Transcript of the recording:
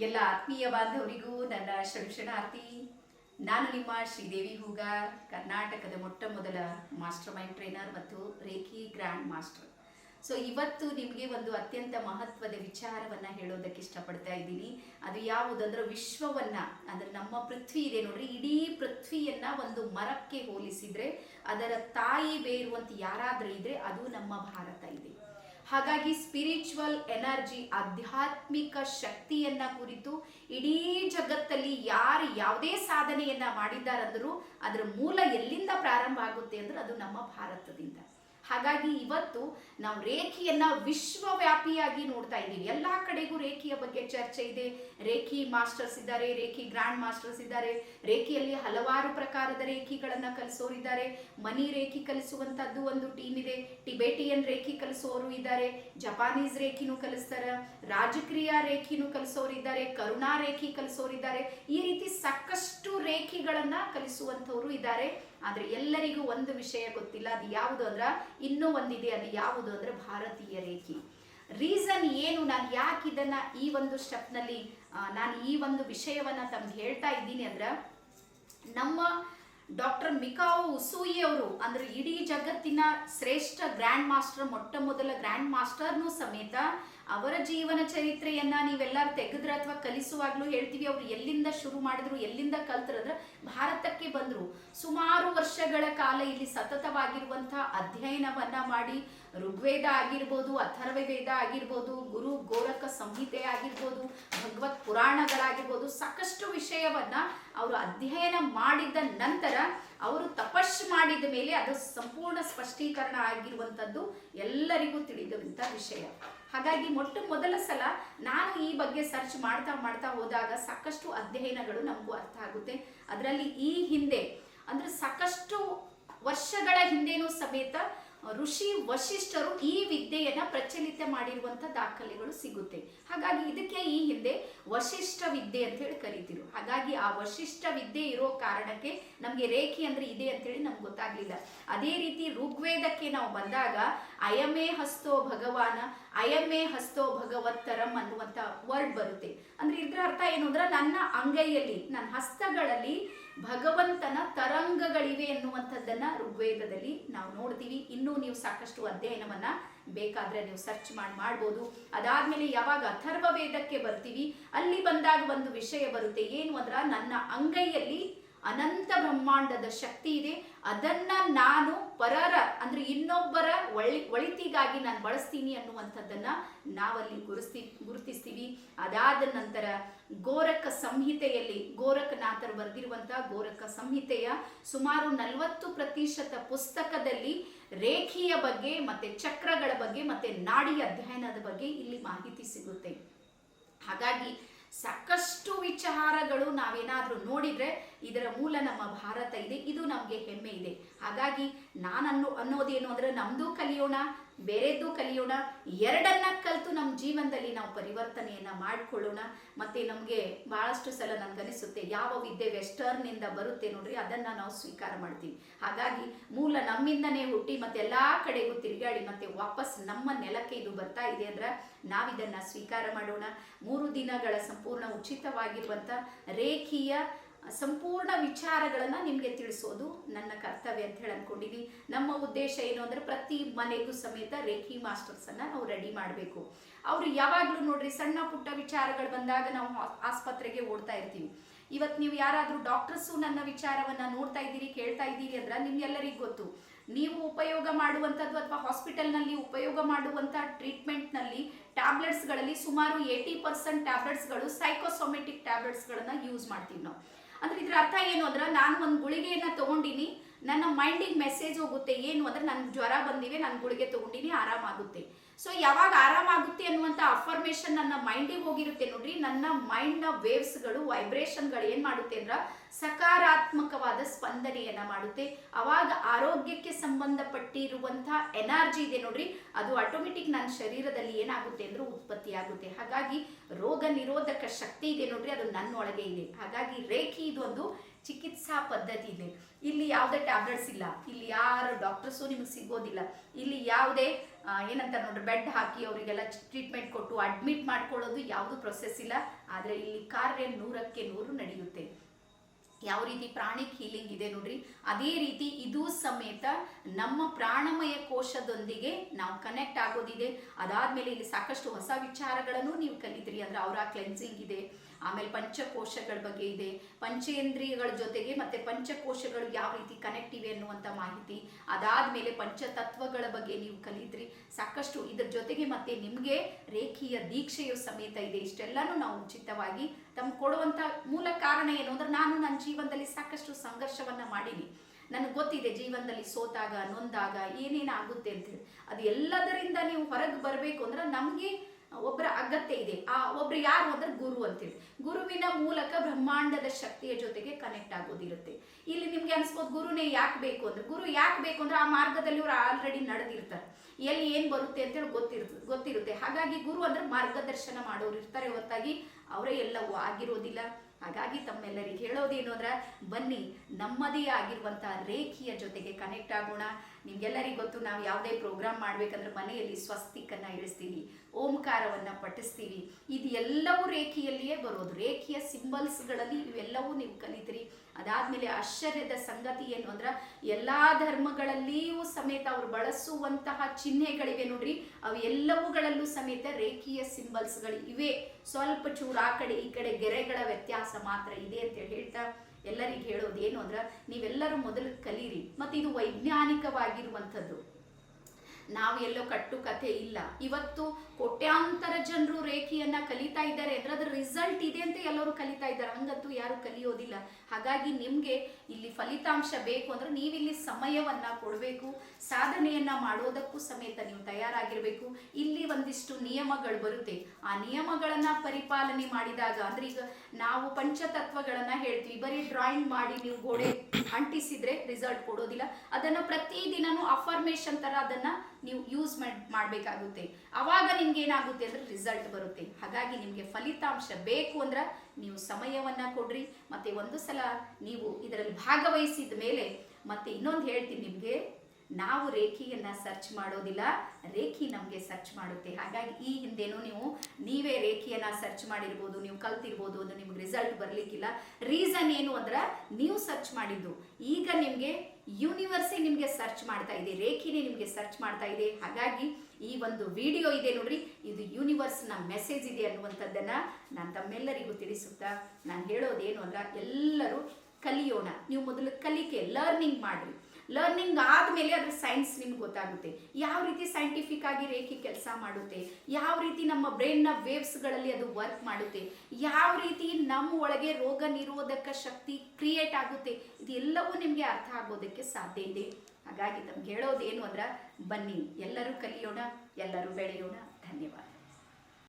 ಎಲ್ಲ ಆತ್ಮೀಯ ಬಾಂಧವರಿಗೂ ನನ್ನ ಶರಣಾರ್ಥಿ ನಾನು ನಿಮ್ಮ ಶ್ರೀದೇವಿ ಹೂಗಾರ್ ಕರ್ನಾಟಕದ ಮೊಟ್ಟ ಮೊದಲ ಮಾಸ್ಟರ್ ಮೈಂಡ್ ಟ್ರೈನರ್ ಮತ್ತು ರೇಖಿ ಗ್ರ್ಯಾಂಡ್ ಮಾಸ್ಟರ್. ಸೊ, ಇವತ್ತು ನಿಮಗೆ ಒಂದು ಅತ್ಯಂತ ಮಹತ್ವದ ವಿಚಾರವನ್ನ ಹೇಳೋದಕ್ಕೆ ಇಷ್ಟಪಡ್ತಾ ಇದ್ದೀನಿ. ಅದು ಯಾವುದಂದ್ರೆ ವಿಶ್ವವನ್ನ, ಅಂದ್ರೆ ನಮ್ಮ ಪೃಥ್ವಿ ಇದೆ ನೋಡ್ರಿ, ಇಡೀ ಪೃಥ್ವಿಯನ್ನ ಒಂದು ಮರಕ್ಕೆ ಹೋಲಿಸಿದ್ರೆ ಅದರ ತಾಯಿ ಬೇರುವಂತ ಯಾರಾದ್ರೂ ಇದ್ರೆ ಅದು ನಮ್ಮ ಭಾರತ ಇದೆ. ಹಾಗಾಗಿ ಸ್ಪಿರಿಚುವಲ್ ಎನರ್ಜಿ ಆಧ್ಯಾತ್ಮಿಕ ಶಕ್ತಿಯನ್ನ ಕುರಿತು ಇಡೀ ಜಗತ್ತಲ್ಲಿ ಯಾರು ಯಾವುದೇ ಸಾಧನೆಯನ್ನ ಮಾಡಿದ್ದಾರಂದ್ರೂ ಅದರ ಮೂಲ ಎಲ್ಲಿಂದ ಪ್ರಾರಂಭ ಆಗುತ್ತೆ ಅಂದ್ರೆ ಅದು ನಮ್ಮ ಭಾರತದಿಂದ. ಹಾಗಾಗಿ ಇವತ್ತು ನಾವು ರೇಖಿಯನ್ನ ವಿಶ್ವವ್ಯಾಪಿಯಾಗಿ ನೋಡ್ತಾ ಇದ್ದೀವಿ. ಎಲ್ಲ ಕಡೆಗೂ ರೇಖಿಯ ಬಗ್ಗೆ ಚರ್ಚೆ ಇದೆ. ರೇಖಿ ಮಾಸ್ಟರ್ಸ್ ಇದ್ದಾರೆ, ರೇಖಿ ಗ್ರ್ಯಾಂಡ್ ಮಾಸ್ಟರ್ಸ್ ಇದ್ದಾರೆ, ರೇಖಿಯಲ್ಲಿ ಹಲವಾರು ಪ್ರಕಾರದ ರೇಖಿಗಳನ್ನ ಕಲಿಸೋರಿದ್ದಾರೆ. ಮನಿ ರೇಖಿ ಕಲಿಸುವಂತದ್ದು ಒಂದು ಟೀಮ್ ಇದೆ. ಟಿಬೆಟಿಯನ್ ರೇಖಿ ಕಲಿಸೋರು ಇದ್ದಾರೆ. ಜಪಾನೀಸ್ ರೇಖಿನೂ ಕಲಿಸ್ತಾರ. ರಾಜಕ್ರಿಯ ರೇಖಿನೂ ಕಲಿಸೋರಿದ್ದಾರೆ. ಕರುಣಾ ರೇಖಿ ಕಲಿಸೋರಿದ್ದಾರೆ. ಈ ರೀತಿ ಸಾಕಷ್ಟು ರೇಖಿಗಳನ್ನ ಕಲಿಸುವಂತವರು ಇದ್ದಾರೆ. ಆದ್ರೆ ಎಲ್ಲರಿಗೂ ಒಂದು ವಿಷಯ ಗೊತ್ತಿಲ್ಲ, ಅದು ಯಾವುದು ಅಂದ್ರೆ ಇನ್ನೂ ಒಂದಿದೆ, ಅದು ಯಾವುದು ಅಂದ್ರೆ ಭಾರತೀಯ ರೇಖೆ. ರೀಸನ್ ಏನು, ನಾನು ಯಾಕೆ ಇದನ್ನ ಈ ಒಂದು ಸ್ಟೆಪ್ನಲ್ಲಿ ನಾನು ಈ ಒಂದು ವಿಷಯವನ್ನ ತಮ್ಗೆ ಹೇಳ್ತಾ ಇದ್ದೀನಿ ಅಂದ್ರ, ನಮ್ಮ ಡಾಕ್ಟರ್ ಮಿಕಾವು ಉಸೂಯಿ ಅವರು, ಅಂದ್ರೆ ಇಡೀ ಜಗತ್ತಿನ ಶ್ರೇಷ್ಠ ಗ್ರ್ಯಾಂಡ್ ಮಾಸ್ಟರ್ ಮೊಟ್ಟ ಮೊದಲ ಗ್ರ್ಯಾಂಡ್ ಮಾಸ್ಟರ್ನೂ ಸಮೇತ ಅವರ ಜೀವನ ಚರಿತ್ರೆಯನ್ನ ನೀವೆಲ್ಲರೂ ತೆಗೆದ್ರ ಅಥವಾ ಕಲಿಸುವಾಗ್ಲೂ ಹೇಳ್ತೀವಿ, ಅವ್ರು ಎಲ್ಲಿಂದ ಶುರು ಮಾಡಿದ್ರು, ಎಲ್ಲಿಂದ ಕಲ್ತರು ಅಂದ್ರೆ ಭಾರತಕ್ಕೆ ಬಂದ್ರು. ಸುಮಾರು ವರ್ಷಗಳ ಕಾಲ ಇಲ್ಲಿ ಸತತವಾಗಿರುವಂತಹ ಅಧ್ಯಯನವನ್ನ ಮಾಡಿ, ಋಗ್ವೇದ ಆಗಿರ್ಬೋದು ಅಥರ್ವ ವೇದ ಆಗಿರ್ಬೋದು, ಗುರು ಗೋರಕ ಸಂಹಿತೆ ಆಗಿರ್ಬೋದು, ಭಗವತ್ ಪುರಾಣಗಳಾಗಿರ್ಬೋದು, ಸಾಕಷ್ಟು ವಿಷಯವನ್ನ ಅವರು ಅಧ್ಯಯನ ಮಾಡಿದ ನಂತರ ಅವರು ತಪಸ್ ಮಾಡಿದ ಮೇಲೆ ಅದು ಸಂಪೂರ್ಣ ಸ್ಪಷ್ಟೀಕರಣ ಆಗಿರುವಂಥದ್ದು ಎಲ್ಲರಿಗೂ ತಿಳಿದಂಥ ವಿಷಯ. ಹಾಗಾಗಿ ಮೊಟ್ಟ ಮೊದಲ ಸಲ ನಾನು ಈ ಬಗ್ಗೆ ಸರ್ಚ್ ಮಾಡ್ತಾ ಮಾಡ್ತಾ ಹೋದಾಗ ಸಾಕಷ್ಟು ಅಧ್ಯಯನಗಳು ನಮಗೂ ಅರ್ಥ ಆಗುತ್ತೆ. ಅದರಲ್ಲಿ ಈ ಹಿಂದೆ ಅಂದ್ರೆ ಸಾಕಷ್ಟು ವರ್ಷಗಳ ಹಿಂದೆನೂ ಸಮೇತ ಋಷಿ ವಶಿಷ್ಠರು ಈ ವಿದ್ಯೆಯನ್ನು ಪ್ರಚಲಿತ ಮಾಡಿರುವಂಥ ದಾಖಲೆಗಳು ಸಿಗುತ್ತೆ. ಹಾಗಾಗಿ ಇದಕ್ಕೆ ಈ ಹಿಂದೆ ವಶಿಷ್ಠ ವಿದ್ಯೆ ಅಂತ ಹೇಳಿ ಕರಿತಿರು ಹಾಗಾಗಿ ಆ ವಶಿಷ್ಠ ವಿದ್ಯೆ ಇರೋ ಕಾರಣಕ್ಕೆ ನಮಗೆ ರೇಖೆ ಅಂದ್ರೆ ಇದೆ ಅಂತ ಹೇಳಿ ನಮ್ಗೆ ಗೊತ್ತಾಗ್ಲಿಲ್ಲ. ಅದೇ ರೀತಿ ಋಗ್ವೇದಕ್ಕೆ ನಾವು ಬಂದಾಗ ಅಯಮೇ ಹಸ್ತೋ ಭಗವಾನ, ಅಯಮೇ ಹಸ್ತೋ ಭಗವತ್ತರಂ ಅನ್ನುವಂತ ವರ್ಡ್ ಬರುತ್ತೆ. ಅಂದ್ರೆ ಇದ್ರ ಅರ್ಥ ಏನು ಅಂದ್ರೆ ನನ್ನ ಅಂಗೈಯಲ್ಲಿ, ನನ್ನ ಹಸ್ತಗಳಲ್ಲಿ ಭಗವಂತನ ತರಂಗಗಳಿವೆ ಎನ್ನುವಂಥದ್ದನ್ನ ಋಗ್ವೇದದಲ್ಲಿ ನಾವು ನೋಡ್ತೀವಿ. ಇನ್ನೂ ನೀವು ಸಾಕಷ್ಟು ಅಧ್ಯಯನವನ್ನ ಬೇಕಾದ್ರೆ ನೀವು ಸರ್ಚ್ ಮಾಡಿ, ಮಾಡ್ಬೋದು. ಅದಾದ್ಮೇಲೆ ಯಾವಾಗ ಅಥರ್ವ ವೇದಕ್ಕೆ ಬರ್ತೀವಿ, ಅಲ್ಲಿ ಬಂದಾಗ ಒಂದು ವಿಷಯ ಬರುತ್ತೆ. ಏನು ಅಂದ್ರ, ನನ್ನ ಅಂಗೈಯಲ್ಲಿ ಅನಂತ ಬ್ರಹ್ಮಾಂಡದ ಶಕ್ತಿ ಇದೆ. ಅದನ್ನ ನಾನು ಪರರ ಅಂದ್ರೆ ಇನ್ನೊಬ್ಬರ ಒಳಿ, ಒಳಿತಿಗಾಗಿ ನಾನು ಬಳಸ್ತೀನಿ ಅನ್ನುವಂಥದ್ದನ್ನ ನಾವಲ್ಲಿ ಗುರುಸ್ತಿ, ಗುರುತಿಸ್ತೀವಿ. ಅದಾದ ನಂತರ ಗೋರಕ ಸಂಹಿತೆಯಲ್ಲಿ ಗೋರಖನಾಥರು ಬರೆದಿರುವಂತಹ ಗೋರಖ ಸಂಹಿತೆಯ ಸುಮಾರು ನಲವತ್ತು ಪ್ರತಿಶತ ಪುಸ್ತಕದಲ್ಲಿ ರೇಖಿಯ ಬಗ್ಗೆ ಮತ್ತೆ ಚಕ್ರಗಳ ಬಗ್ಗೆ ಮತ್ತೆ ನಾಡಿ ಅಧ್ಯಯನದ ಬಗ್ಗೆ ಇಲ್ಲಿ ಮಾಹಿತಿ ಸಿಗುತ್ತೆ. ಹಾಗಾಗಿ ಸಾಕಷ್ಟು ವಿಚಾರಗಳು ನಾವೇನಾದರೂ ನೋಡಿದರೆ ಇದರ ಮೂಲ ನಮ್ಮ ಭಾರತ ಇದೆ, ಇದು ನಮಗೆ ಹೆಮ್ಮೆ ಇದೆ. ಹಾಗಾಗಿ ನಾನು ಅನ್ನೋದೇನು ಅಂದ್ರೆ ನಮ್ದು ಕಲಿಯೋಣ ಬೇರೆದ್ದು ಕಲಿಯೋಣ, ಎರಡನ್ನ ಕಲಿತು ನಮ್ಮ ಜೀವನದಲ್ಲಿ ನಾವು ಪರಿವರ್ತನೆಯನ್ನ ಮಾಡಿಕೊಳ್ಳೋಣ. ಮತ್ತೆ ನಮಗೆ ಬಹಳಷ್ಟು ಸಲ ನನಗನಿಸುತ್ತೆ ಯಾವ ವಿದ್ಯೆ ವೆಸ್ಟರ್ನ್ ಇಂದ ಬರುತ್ತೆ ನೋಡ್ರಿ, ಅದನ್ನ ನಾವು ಸ್ವೀಕಾರ ಮಾಡ್ತೀವಿ. ಹಾಗಾಗಿ ಮೂಲ ನಮ್ಮಿಂದನೇ ಹುಟ್ಟಿ ಮತ್ತೆ ಎಲ್ಲಾ ಕಡೆಗೂ ತಿರುಗಾಡಿ ಮತ್ತೆ ವಾಪಸ್ ನಮ್ಮ ನೆಲಕ್ಕೆ ಇದು ಬರ್ತಾ ಇದೆ ಅಂದ್ರೆ ನಾವಿದನ್ನು ಸ್ವೀಕಾರ ಮಾಡೋಣ. ಮೂರು ದಿನಗಳ ಸಂಪೂರ್ಣ ಉಚಿತವಾಗಿರುವಂಥ ರೇಖೀಯ ಸಂಪೂರ್ಣ ವಿಚಾರಗಳನ್ನ ನಿಮಗೆ ತಿಳಿಸೋದು ನನ್ನ ಕರ್ತವ್ಯ. ಅಂತ ಹೇಳಿ ಅನ್ಕೊಂಡಿದ್ವಿ ನಮ್ಮ ಉದ್ದೇಶ ಏನು ಅಂದ್ರೆ ಪ್ರತಿ ಮನೆಗೂ ಸಮೇತ ರೇಖಿ ಮಾಸ್ಟರ್ಸ್ ಅನ್ನ ನಾವು ರೆಡಿ ಮಾಡಬೇಕು. ಅವರು ಯಾವಾಗ್ಲೂ ನೋಡ್ರಿ ಸಣ್ಣ ಪುಟ್ಟ ವಿಚಾರಗಳು ಬಂದಾಗ ನಾವು ಆಸ್ಪತ್ರೆಗೆ ಓಡ್ತಾ ಇರ್ತೀವಿ. ಇವತ್ತು ನೀವು ಯಾರಾದರೂ ಡಾಕ್ಟರ್ಸು ನನ್ನ ವಿಚಾರವನ್ನ ನೋಡ್ತಾ ಇದ್ದೀರಿ, ಕೇಳ್ತಾ ಇದ್ದೀರಿ ಅಂದ್ರೆ ನಿಮ್ಗೆಲ್ಲರಿಗೂ ಗೊತ್ತು. ನೀವು ಉಪಯೋಗ ಮಾಡುವಂಥದ್ದು ಅಥವಾ ಹಾಸ್ಪಿಟಲ್ನಲ್ಲಿ ಉಪಯೋಗ ಮಾಡುವಂಥ ಟ್ರೀಟ್ಮೆಂಟ್ನಲ್ಲಿ ಟ್ಯಾಬ್ಲೆಟ್ಸ್ಗಳಲ್ಲಿ ಸುಮಾರು ಏಯ್ಟಿ ಪರ್ಸೆಂಟ್ ಟ್ಯಾಬ್ಲೆಟ್ಸ್ಗಳು ಸೈಕೋಸೊಮೆಟಿಕ್ ಟ್ಯಾಬ್ಲೆಟ್ಸ್ಗಳನ್ನ ಯೂಸ್ ಮಾಡ್ತೀವಿ ನಾವು. ಅಂದ್ರೆ ಇದ್ರ ಅರ್ಥ ಏನು ಅಂದ್ರೆ ನಾನು ಒಂದು ಗುಳಿಗೆಯನ್ನ ತಗೊಂಡಿನಿ ನನ್ನ ಮೈಂಡಿಗೆ ಮೆಸೇಜ್ ಹೋಗುತ್ತೆ, ಏನು ಅಂದರೆ ನನ್ಗೆ ಜ್ವರ ಬಂದಿವೆ, ನಾನು ಗುಳಿಗೆ ತಗೊಂಡಿನಿ, ಆರಾಮಾಗುತ್ತೆ. ಸೊ ಯಾವಾಗ ಆರಾಮಾಗುತ್ತೆ ಅನ್ನುವಂಥ ಅಫರ್ಮೇಷನ್ ನನ್ನ ಮೈಂಡಿಗೆ ಹೋಗಿರುತ್ತೆ ನೋಡ್ರಿ. ನನ್ನ ಮೈಂಡ್ನ ವೇವ್ಸ್ಗಳು ವೈಬ್ರೇಷನ್ಗಳು ಏನು ಮಾಡುತ್ತೆ ಅಂದ್ರೆ ಸಕಾರಾತ್ಮಕವಾದ ಸ್ಪಂದನೆಯನ್ನು ಮಾಡುತ್ತೆ. ಅವಾಗ ಆರೋಗ್ಯಕ್ಕೆ ಸಂಬಂಧಪಟ್ಟಿರುವಂಥ ಎನರ್ಜಿ ಇದೆ ನೋಡ್ರಿ. ಅದು ಆಟೋಮೆಟಿಕ್ ನನ್ನ ಶರೀರದಲ್ಲಿ ಏನಾಗುತ್ತೆ ಅಂದ್ರೆ ಉತ್ಪತ್ತಿ ಆಗುತ್ತೆ. ಹಾಗಾಗಿ ರೋಗ ನಿರೋಧಕ ಶಕ್ತಿ ಇದೆ ನೋಡ್ರಿ, ಅದು ನನ್ನೊಳಗೆ ಇದೆ. ಹಾಗಾಗಿ ರೇಖಿ ಇದು ಒಂದು ಚಿಕಿತ್ಸಾ ಪದ್ಧತಿ ಇದೆ ಇಲ್ಲಿ ಯಾವುದೇ ಟ್ಯಾಬ್ಲೆಟ್ಸ್ ಇಲ್ಲ. ಇಲ್ಲಿ ಯಾರು ಡಾಕ್ಟರ್ಸು ನಿಮಗೆ ಸಿಗೋದಿಲ್ಲ. ಇಲ್ಲಿ ಯಾವುದೇ ಏನಂತ ನೋಡ್ರಿ ಬೆಡ್ ಹಾಕಿ ಅವರಿಗೆಲ್ಲ ಟ್ರೀಟ್ಮೆಂಟ್ ಕೊಟ್ಟು ಅಡ್ಮಿಟ್ ಮಾಡ್ಕೊಳ್ಳೋದು ಯಾವುದು ಪ್ರೊಸೆಸ್ ಇಲ್ಲ. ಆದರೆ ಇಲ್ಲಿ ಕಾರ್ಯ ನೂರಕ್ಕೆ ನೂರು ನಡೆಯುತ್ತೆ. ಯಾವ ರೀತಿ ಪ್ರಾಣಿಕ್ ಹೀಲಿಂಗ್ ಇದೆ ನೋಡ್ರಿ. ಅದೇ ರೀತಿ ಇದು ಸಮೇತ ನಮ್ಮ ಪ್ರಾಣಮಯ ಕೋಶದೊಂದಿಗೆ ನಾವು ಕನೆಕ್ಟ್ ಆಗೋದಿದೆ. ಅದಾದ್ಮೇಲೆ ಇಲ್ಲಿ ಸಾಕಷ್ಟು ಹೊಸ ವಿಚಾರಗಳನ್ನು ನೀವು ಕಲಿತೀರಿ. ಅಂದ್ರೆ ಅವರ ಕ್ಲೆನ್ಸಿಂಗ್ ಇದೆ. ಆಮೇಲೆ ಪಂಚಕೋಶಗಳ ಬಗ್ಗೆ ಇದೆ. ಪಂಚೇಂದ್ರಿಯಗಳ ಜೊತೆಗೆ ಮತ್ತೆ ಪಂಚಕೋಶಗಳು ಯಾವ ರೀತಿ ಕನೆಕ್ಟ್ ಇವೆ ಅನ್ನುವಂಥ ಮಾಹಿತಿ. ಅದಾದ್ಮೇಲೆ ಪಂಚತತ್ವಗಳ ಬಗ್ಗೆ ನೀವು ಕಲಿತ್ರಿ. ಸಾಕಷ್ಟು ಇದ್ರ ಜೊತೆಗೆ ಮತ್ತೆ ನಿಮಗೆ ರೇಖೀಯ ದೀಕ್ಷೆಯು ಸಮೇತ ಇದೆ. ಇಷ್ಟೆಲ್ಲಾನು ನಾವು ಉಚಿತವಾಗಿ ತಮ್ಗೆ ಕೊಡುವಂಥ ಮೂಲ ಕಾರಣ ಏನು ಅಂದ್ರೆ ನಾನು ನನ್ನ ಜೀವನದಲ್ಲಿ ಸಾಕಷ್ಟು ಸಂಘರ್ಷವನ್ನ ಮಾಡೀನಿ. ನನಗೆ ಗೊತ್ತಿದೆ ಜೀವನದಲ್ಲಿ ಸೋತಾಗ, ನೊಂದಾಗ ಏನೇನಾಗುತ್ತೆ ಅಂತೇಳಿ ಅದು ಎಲ್ಲದರಿಂದ ನೀವು ಹೊರಗೆ ಬರಬೇಕು ಅಂದ್ರೆ ನಮಗೆ ಒಬ್ಬರ ಅಗತ್ಯ ಇದೆ. ಆ ಒಬ್ರು ಯಾರು ಅಂದ್ರೆ ಗುರು ಅಂತೇಳಿ ಗುರುವಿನ ಮೂಲಕ ಬ್ರಹ್ಮಾಂಡದ ಶಕ್ತಿಯ ಜೊತೆಗೆ ಕನೆಕ್ಟ್ ಆಗೋದಿರುತ್ತೆ. ಇಲ್ಲಿ ನಿಮ್ಗೆ ಅನ್ಸ್ಬೋದು ಗುರುನೇ ಯಾಕೆ ಬೇಕು ಅಂದ್ರೆ, ಗುರು ಯಾಕೆ ಬೇಕು ಅಂದ್ರೆ ಆ ಮಾರ್ಗದಲ್ಲಿ ಇವ್ರು ಆಲ್ರೆಡಿ ನಡೆದಿರ್ತಾರೆ. ಎಲ್ಲಿ ಏನು ಬರುತ್ತೆ ಅಂತೇಳಿ ಗೊತ್ತಿರ್ತದೆ ಗೊತ್ತಿರುತ್ತೆ. ಹಾಗಾಗಿ ಗುರು ಅಂದ್ರೆ ಮಾರ್ಗದರ್ಶನ ಮಾಡೋರು ಇರ್ತಾರೆ ಹೊತ್ತಾಗಿ ಅವರೇ ಎಲ್ಲವೂ ಆಗಿರೋದಿಲ್ಲ. ಹಾಗಾಗಿ ತಮ್ಮೆಲ್ಲರಿಗೆ ಹೇಳೋದೇನು ಅಂದ್ರೆ, ಬನ್ನಿ, ನಮ್ಮದೇ ಆಗಿರುವಂತಹ ರೇಖಿಯ ಜೊತೆಗೆ ಕನೆಕ್ಟ್ ಆಗೋಣ. ನಿಮ್ಗೆಲ್ಲರಿಗೂ ಗೊತ್ತು, ನಾವು ಯಾವುದೇ ಪ್ರೋಗ್ರಾಮ್ ಮಾಡ್ಬೇಕಂದ್ರೆ ಮನೆಯಲ್ಲಿ ಸ್ವಸ್ತಿಕನ್ನ ಇಳಿಸ್ತೀವಿ ಓಂಕಾರವನ್ನ ಪಠಿಸ್ತೀವಿ. ಇದು ಎಲ್ಲವೂ ರೇಖಿಯಲ್ಲಿಯೇ ಬರೋದು. ರೇಖಿಯ ಸಿಂಬಲ್ಸ್ಗಳಲ್ಲಿ ಇವೆಲ್ಲವೂ ನೀವು ಕಲಿತೀರಿ. ಅದಾದ್ಮೇಲೆ ಆಶ್ಚರ್ಯದ ಸಂಗತಿ ಏನು ಅಂದ್ರೆ ಎಲ್ಲಾ ಧರ್ಮಗಳಲ್ಲಿಯೂ ಸಮೇತ ಅವರು ಬಳಸುವಂತಹ ಚಿಹ್ನೆಗಳಿವೆ ನೋಡ್ರಿ. ಅವು ಎಲ್ಲವುಗಳಲ್ಲೂ ಸಮೇತ ರೇಖೀಯ ಸಿಂಬಲ್ಸ್ಗಳು ಇವೆ. ಸ್ವಲ್ಪ ಚೂರು ಆ ಕಡೆ ಈ ಕಡೆ ಗೆರೆಗಳ ವ್ಯತ್ಯಾಸ ಮಾತ್ರ ಇದೆ ಅಂತ ಹೇಳ್ತಾ ಎಲ್ಲರಿಗೆ ಹೇಳೋದು ಏನು ಅಂದ್ರೆ ನೀವೆಲ್ಲರೂ ಮೊದಲು ಕಲೀರಿ. ಮತ್ತೆ ಇದು ವೈಜ್ಞಾನಿಕವಾಗಿರುವಂಥದ್ದು. ನಾವು ಎಲ್ಲೋ ಕಟ್ಟು ಕಥೆ ಇಲ್ಲ. ಇವತ್ತು ಕೋಟ್ಯಾಂತರ ಜನರು ರೇಖೆಯನ್ನ ಕಲಿತಾ ಇದ್ದಾರೆ. ಅಂದ್ರೆ ರಿಸಲ್ಟ್ ಇದೆ ಅಂತ ಎಲ್ಲರೂ ಕಲಿತಾ ಇದ್ದಾರೆ. ಹಂಗಂತೂ ಯಾರು ಕಲಿಯೋದಿಲ್ಲ. ಹಾಗಾಗಿ ನಿಮ್ಗೆ ಇಲ್ಲಿ ಫಲಿತಾಂಶ ಬೇಕು ಅಂದ್ರೆ ನೀವಿಲ್ಲಿ ಸಮಯವನ್ನ ಕೊಡಬೇಕು. ಸಾಧನೆಯನ್ನ ಮಾಡೋದಕ್ಕೂ ಸಮೇತ ನೀವು ತಯಾರಾಗಿರ್ಬೇಕು. ಇಲ್ಲಿ ಒಂದಿಷ್ಟು ನಿಯಮಗಳು ಬರುತ್ತೆ. ಆ ನಿಯಮಗಳನ್ನ ಪರಿಪಾಲನೆ ಮಾಡಿದಾಗ, ಅಂದ್ರೆ ಈಗ ನಾವು ಪಂಚತತ್ವಗಳನ್ನ ಹೇಳ್ತೀವಿ. ಬರೀ ಡ್ರಾಯಿಂಗ್ ಮಾಡಿ ನೀವು ಗೋಡೆ ಅಂಟಿಸಿದ್ರೆ ರಿಸಲ್ಟ್ ಕೊಡೋದಿಲ್ಲ. ಅದನ್ನ ಪ್ರತಿದಿನನೂ ಅಫರ್ಮೇಶನ್ ತರ ಅದನ್ನ ನೀವು ಯೂಸ್ ಮಾಡಬೇಕಾಗುತ್ತೆ. ಆವಾಗ ನಿಮ್ಗೆ ಏನಾಗುತ್ತೆ ಅಂದ್ರೆ ರಿಸಲ್ಟ್ ಬರುತ್ತೆ. ಹಾಗಾಗಿ ನಿಮಗೆ ಫಲಿತಾಂಶ ಬೇಕು ಅಂದ್ರೆ ನೀವು ಸಮಯವನ್ನ ಕೊಡ್ರಿ. ಮತ್ತೆ ಒಂದು ಸಲ ನೀವು ಇದರಲ್ಲಿ ಭಾಗವಹಿಸಿದ ಮೇಲೆ ಮತ್ತೆ ಇನ್ನೊಂದು ಹೇಳ್ತೀನಿ ನಿಮಗೆ. ನಾವು ರೇಖಿಯನ್ನ ಸರ್ಚ್ ಮಾಡೋದಿಲ್ಲ. ರೇಖಿ ನಮಗೆ ಸರ್ಚ್ ಮಾಡುತ್ತೆ. ಹಾಗಾಗಿ ಈ ಹಿಂದೆನೂ ನೀವು, ನೀವೇ ರೇಖಿಯನ್ನ ಸರ್ಚ್ ಮಾಡಿರ್ಬೋದು, ನೀವು ಕಲ್ತಿರ್ಬೋದು ಅದು ನಿಮ್ಗೆ ರಿಸಲ್ಟ್ ಬರ್ಲಿಕ್ಕಿಲ್ಲ. ರೀಸನ್ ಏನು ಅಂದ್ರೆ ನೀವು ಸರ್ಚ್ ಮಾಡಿದ್ದು. ಈಗ ನಿಮ್ಗೆ ಯೂನಿವರ್ಸೇ ನಿಮಗೆ ಸರ್ಚ್ ಮಾಡ್ತಾ ಇದೆ, ರೇಖಿನೇ ನಿಮಗೆ ಸರ್ಚ್ ಮಾಡ್ತಾ ಇದೆ. ಹಾಗಾಗಿ ಈ ಒಂದು ವಿಡಿಯೋ ಇದೆ ನೋಡ್ರಿ, ಇದು ಯೂನಿವರ್ಸ್ನ ಮೆಸೇಜ್ ಇದೆ ಅನ್ನುವಂಥದ್ದನ್ನು ನಾನು ತಮ್ಮೆಲ್ಲರಿಗೂ ತಿಳಿಸುತ್ತಾ, ನಾನು ಹೇಳೋದೇನು ಅಂದ್ರೆ ಎಲ್ಲರೂ ಕಲಿಯೋಣ. ನೀವು ಮೊದಲು ಕಲಿಕೆ ಲರ್ನಿಂಗ್ ಮಾಡ್ರಿ. ಲರ್ನಿಂಗ್ ಆದಮೇಲೆ ಅದ್ರ ಸೈನ್ಸ್ ನಿಮ್ಗೆ ಗೊತ್ತಾಗುತ್ತೆ. ಯಾವ ರೀತಿ ಸೈಂಟಿಫಿಕ್ ಆಗಿ ರೇಖೆ ಕೆಲಸ ಮಾಡುತ್ತೆ, ಯಾವ ರೀತಿ ನಮ್ಮ ಬ್ರೈನ್ನ ವೇವ್ಸ್ಗಳಲ್ಲಿ ಅದು ವರ್ಕ್ ಮಾಡುತ್ತೆ, ಯಾವ ರೀತಿ ನಮ್ಮ ಒಳಗೆ ರೋಗ ನಿರೋಧಕ ಶಕ್ತಿ ಕ್ರಿಯೇಟ್ ಆಗುತ್ತೆ, ಇದೆಲ್ಲವೂ ನಿಮಗೆ ಅರ್ಥ ಆಗೋದಕ್ಕೆ ಸಾಧ್ಯ ಇದೆ. ಹಾಗಾಗಿ ತಮ್ಗೆ ಹೇಳೋದೇನು ಅಂದ್ರೆ ಬನ್ನಿ, ಎಲ್ಲರೂ ಕಲಿಯೋಣ, ಎಲ್ಲರೂ ಬೆಳೆಯೋಣ. ಧನ್ಯವಾದ.